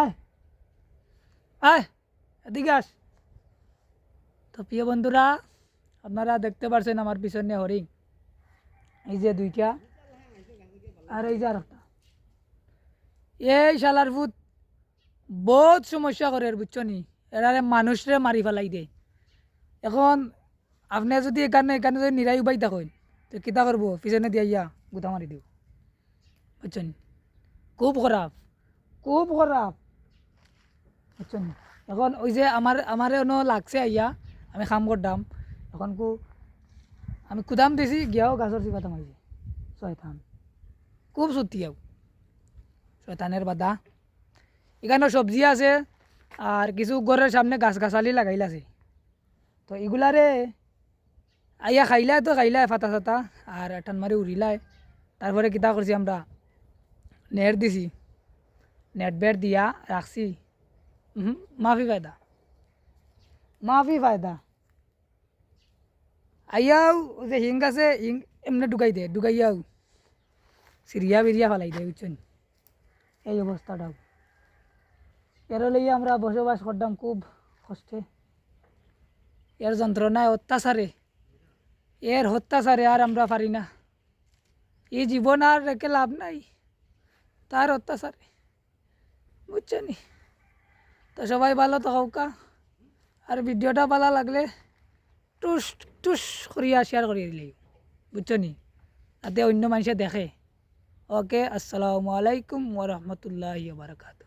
আয়। আয়, এদিকে আস। তো প্রিয় বন্ধুরা, আপনারা দেখতে পারছেন আমার পিছনে হরিং এই যে দুইটা, আর এই যে আর এই শালার ভূত, বহুত সমস্যা করে বুঝছ নি? এরারে মানুষরে মারি ফেলাই দেয় এখন আপনি যদি এখানে এখানে যদি নিরাই উবাই থাকেন, তো কিতা করব? পিছনে দিয়ে ইয়া গুতা মারি দিব বুঝছেন খুব খারাপ খুব খারাপ। বুঝছেন? এখন ওই যে আমার, আমারে অন্য লাগছে আইয়া, আমি কাম করতাম এখন কু, আমি কুদাম দিছি, গিয়াও গাছর চিপাতা মারিছে শয়তান খুব সত্যি শয়তানের বাধা এখানে সবজি আছে, আর কিছু ঘরের সামনে গাছ গাছালি লাগাইল আছে। তো এগুলারে আইয়া খাইলাই তো খাইলাই ফাতা সাতা আর টান মারি উড়িলাই তারপরে কিতা করছি আমরা? নেট দিছি। নেট বেট দিয়া রাখছি মাফি ফায়দা মাফি ফায়দা আইয়াও যে হিং আছে হিং এমনি ঢুকাই দে ঢুকাইয়াও সিরিয়া বিরিয়া ফেলাই দে বুঝছেন এই অবস্থাটাও এর লইয়া আমরা বসবাস করতাম খুব কষ্টে এর যন্ত্রণায় অত্যাচারে এর অত্যাচারে আর আমরা পারি না এই জীবন আর রেখে লাভ নাই তার অত্যাচারে বুঝছেন তো সবাই ভালো থাকা আর ভিডিওটা ভালো লাগলে টুস টুস করিয়া শেয়ার করিয়া দিলে। বুঝছ নি? যাতে অন্য মানুষে দেখে। ওকে আসসালামু আলাইকুম ওরহমতুল্লাহ বারকাত